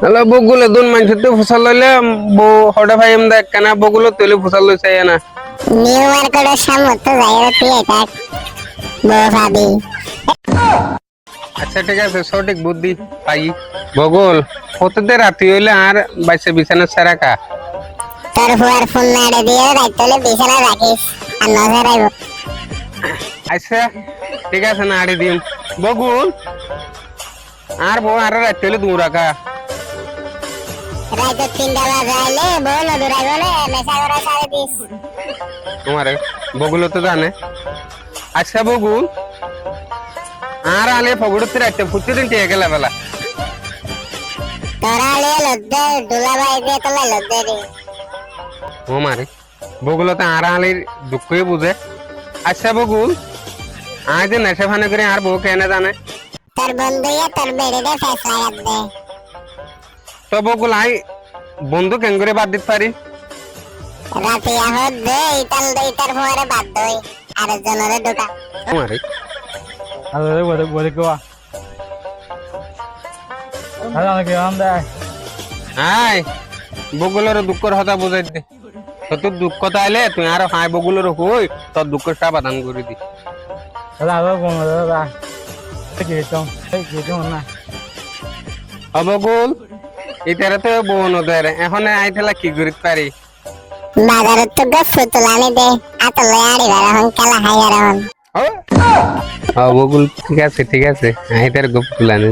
Hello বগুলো দুন মানুষ তো ফসল লইলে বউ হডে ভাই এম দেখ কেনা বগুলো তুলে ফসল লইছে না। নিউ মার্কেটের সামনে তো যাই তুই এটা বউ ভাবি। আচ্ছা ঠিক আছে সঠিক বুদ্ধি পাই। বগুল কতদের রাতি হইলে আর বাইসে বিছানা সেরা কা তোর ফুয়ার ফোন নাড়ে দিয়ে হলে বিছানা রাখিস আর নজর আইব। আচ্ছা ঠিক আছে না আড়ি দিম। বগুল আর বউ আর হইলে দূর রাখা রাইতে তিনটা বাজে আইলে বউ নদুর আইব না নেশা করে সারে দিস। তোমারে বগুলো তো জানে। আচ্ছা বগুল আর আলে ফগুড়তে রাখতে ফুটি দিন টিয়ে গেলা বেলা। তোরা আলে লদ্দে দুলা ভাই দিয়ে তোলা লদ্দে দি ও মারে বগুলো তো আর আলির দুঃখই বুঝে। আচ্ছা বগুল আজ নেশা ফানে করে আর বউ কেনে জানে? তোর বন্ধুয়ে তোর বেড়ে ফেস লাগাত দে। তো বগুল আই বন্ধু কেন করে বাদ দিতে পারি? রাতে আহত দে ইতাল দে ইতার বাদ দই আর জনরে আমাকে আম বগুলোর দুঃখর হতা বুঝাই দে। তো তোর দুঃখ তাইলে তুই আর হাই বগুলোর হই তোর দুঃখের সমাধান করে দি। দাদা আবার কোন দাদা না? অবগুল এটারে তো বোন ওদের এখন আইতেলা কি করিতে পারি? বাজারে তো গছ তুলানি দে আতলে আড়ি বেড়া কালা হাইয়ার হন অবগুল ঠিক আছে ঠিক আছে। আইতার গপ তুলানি